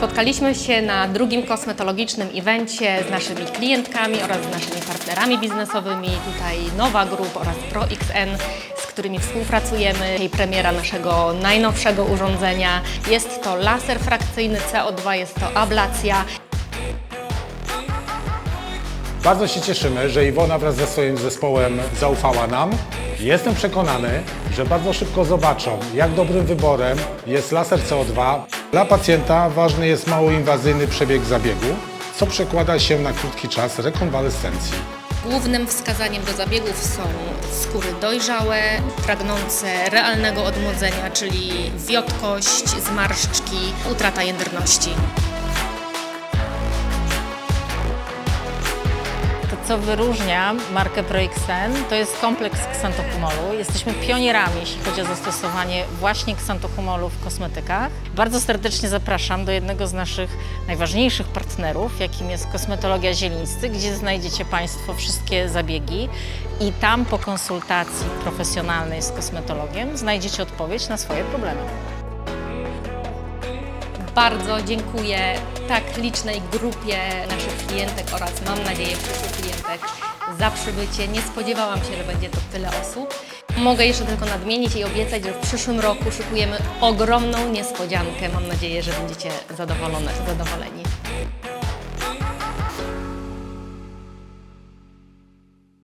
Spotkaliśmy się na drugim kosmetologicznym evencie z naszymi klientkami oraz z naszymi partnerami biznesowymi. Tutaj Nowa Group oraz ProXN, z którymi współpracujemy. I premiera naszego najnowszego urządzenia. Jest to laser frakcyjny CO2, jest to ablacja. Bardzo się cieszymy, że Iwona wraz ze swoim zespołem zaufała nam. Jestem przekonany, że bardzo szybko zobaczą, jak dobrym wyborem jest laser CO2. Dla pacjenta ważny jest mało inwazyjny przebieg zabiegu, co przekłada się na krótki czas rekonwalescencji. Głównym wskazaniem do zabiegów są skóry dojrzałe, pragnące realnego odmłodzenia, czyli wiotkość, zmarszczki, utrata jędrności. Co wyróżnia markę ProXN, to jest kompleks ksantohumolu. Jesteśmy pionierami, jeśli chodzi o zastosowanie właśnie ksantohumolu w kosmetykach. Bardzo serdecznie zapraszam do jednego z naszych najważniejszych partnerów, jakim jest Kosmetologia Zielińscy, gdzie znajdziecie Państwo wszystkie zabiegi i tam po konsultacji profesjonalnej z kosmetologiem znajdziecie odpowiedź na swoje problemy. Bardzo dziękuję tak licznej grupie naszych klientek oraz mam nadzieję przyszłych klientek za przybycie. Nie spodziewałam się, że będzie to tyle osób. Mogę jeszcze tylko nadmienić i obiecać, że w przyszłym roku szykujemy ogromną niespodziankę. Mam nadzieję, że będziecie zadowolone, zadowoleni.